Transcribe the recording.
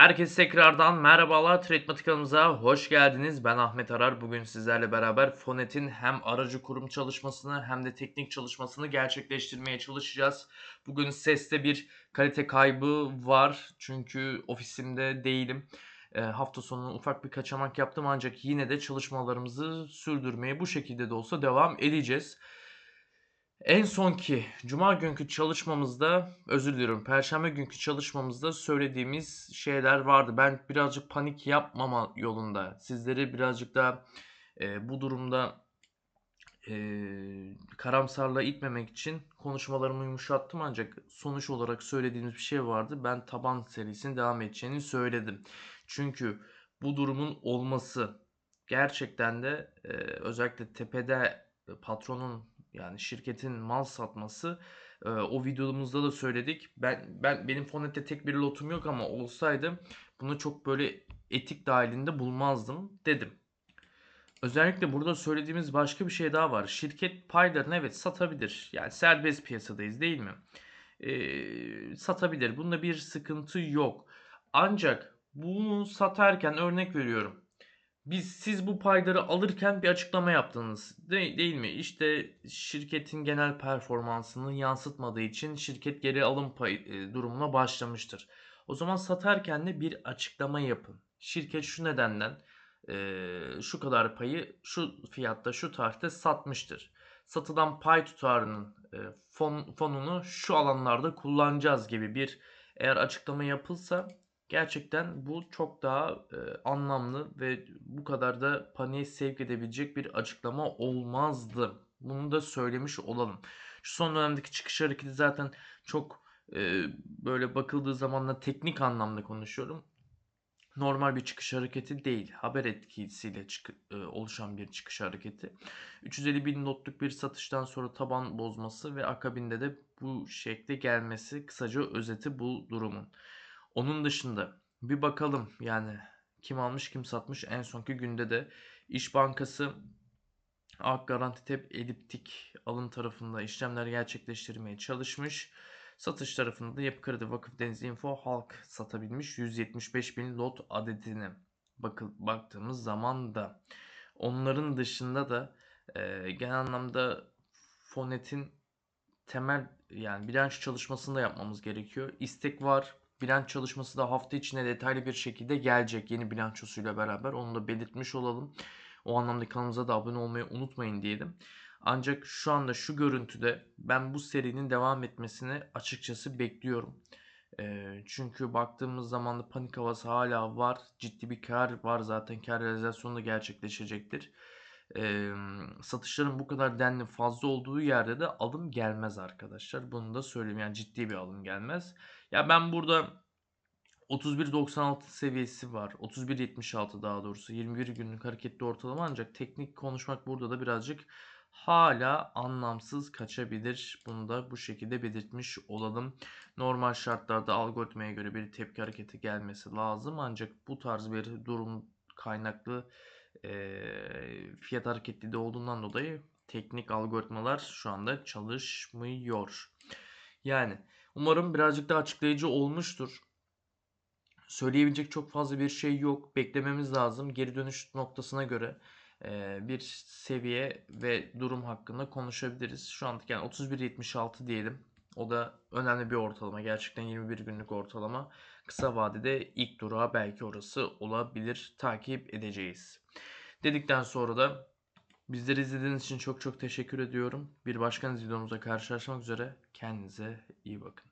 Herkese tekrardan merhabalar. Tretmatik kanalımıza hoş geldiniz. Ben Ahmet Arar. Bugün sizlerle beraber Fonet'in hem aracı kurum çalışmasını hem de teknik çalışmasını gerçekleştirmeye çalışacağız. Bugün seste bir kalite kaybı var. Çünkü ofisimde değilim. E, hafta sonu ufak bir kaçamak yaptım ancak yine de çalışmalarımızı sürdürmeye bu şekilde de olsa devam edeceğiz. En sonki cuma günkü çalışmamızda, özür diliyorum, perşembe günkü çalışmamızda söylediğimiz şeyler vardı. Ben birazcık panik yapmama yolunda, sizleri birazcık daha e, bu durumda e, karamsarlığa itmemek için konuşmalarımı yumuşattım ancak sonuç olarak söylediğimiz bir şey vardı. Ben taban serisinin devam edeceğini söyledim. Çünkü bu durumun olması gerçekten de e, özellikle tepede patronun yani şirketin mal satması e, o videomuzda da söyledik. Ben ben benim Fonet'te tek bir lotum yok ama olsaydı bunu çok böyle etik dahilinde bulmazdım dedim. Özellikle burada söylediğimiz başka bir şey daha var. Şirket paylarını evet satabilir. Yani serbest piyasadayız değil mi? Ee, satabilir. Bunda bir sıkıntı yok. Ancak bunu satarken örnek veriyorum. Biz siz bu payları alırken bir açıklama yaptınız. De- değil mi? İşte şirketin genel performansını yansıtmadığı için şirket geri alım pay e, durumuna başlamıştır. O zaman satarken de bir açıklama yapın. Şirket şu nedenden e, şu kadar payı şu fiyatta şu tarihte satmıştır. Satılan pay tutarının e, fon, fonunu şu alanlarda kullanacağız gibi bir eğer açıklama yapılsa gerçekten bu çok daha e, anlamlı ve bu kadar da paniğe sevk edebilecek bir açıklama olmazdı. Bunu da söylemiş olalım. Şu son dönemdeki çıkış hareketi zaten çok e, böyle bakıldığı zaman da teknik anlamda konuşuyorum normal bir çıkış hareketi değil. Haber etkisiyle çık- e, oluşan bir çıkış hareketi. 350 bin notluk bir satıştan sonra taban bozması ve akabinde de bu şekle gelmesi kısaca özeti bu durumun. Onun dışında bir bakalım yani kim almış kim satmış en sonki günde de İş Bankası Ak Garanti Tep Eliptik alım tarafında işlemler gerçekleştirmeye çalışmış. Satış tarafında da Yapı Kredi Vakıf Deniz Info Halk satabilmiş 175 bin lot adedini bakıl, baktığımız zaman da onların dışında da e, genel anlamda Fonet'in temel yani bilanço çalışmasını da yapmamız gerekiyor. İstek var. Bilanço çalışması da hafta içinde detaylı bir şekilde gelecek yeni bilançosuyla beraber. Onu da belirtmiş olalım. O anlamda kanalımıza da abone olmayı unutmayın diyelim. Ancak şu anda şu görüntüde ben bu serinin devam etmesini açıkçası bekliyorum. Eee, çünkü baktığımız zaman da panik havası hala var. Ciddi bir kar var zaten. Kar realizasyonu da gerçekleşecektir. Eee, satışların bu kadar denli fazla olduğu yerde de alım gelmez arkadaşlar. Bunu da söyleyeyim. Yani ciddi bir alım gelmez. Ya ben burada 31.96 seviyesi var. 31.76 daha doğrusu. 21 günlük hareketli ortalama ancak teknik konuşmak burada da birazcık hala anlamsız kaçabilir. Bunu da bu şekilde belirtmiş olalım. Normal şartlarda algoritmaya göre bir tepki hareketi gelmesi lazım. Ancak bu tarz bir durum kaynaklı e, fiyat hareketli olduğundan dolayı teknik algoritmalar şu anda çalışmıyor. Yani umarım birazcık daha açıklayıcı olmuştur. Söyleyebilecek çok fazla bir şey yok. Beklememiz lazım. Geri dönüş noktasına göre bir seviye ve durum hakkında konuşabiliriz. Şu anlık yani 31.76 diyelim. O da önemli bir ortalama. Gerçekten 21 günlük ortalama. Kısa vadede ilk durağı belki orası olabilir. Takip edeceğiz. Dedikten sonra da bizleri izlediğiniz için çok çok teşekkür ediyorum. Bir başka videomuzda karşılaşmak üzere. Kendinize iyi bakın.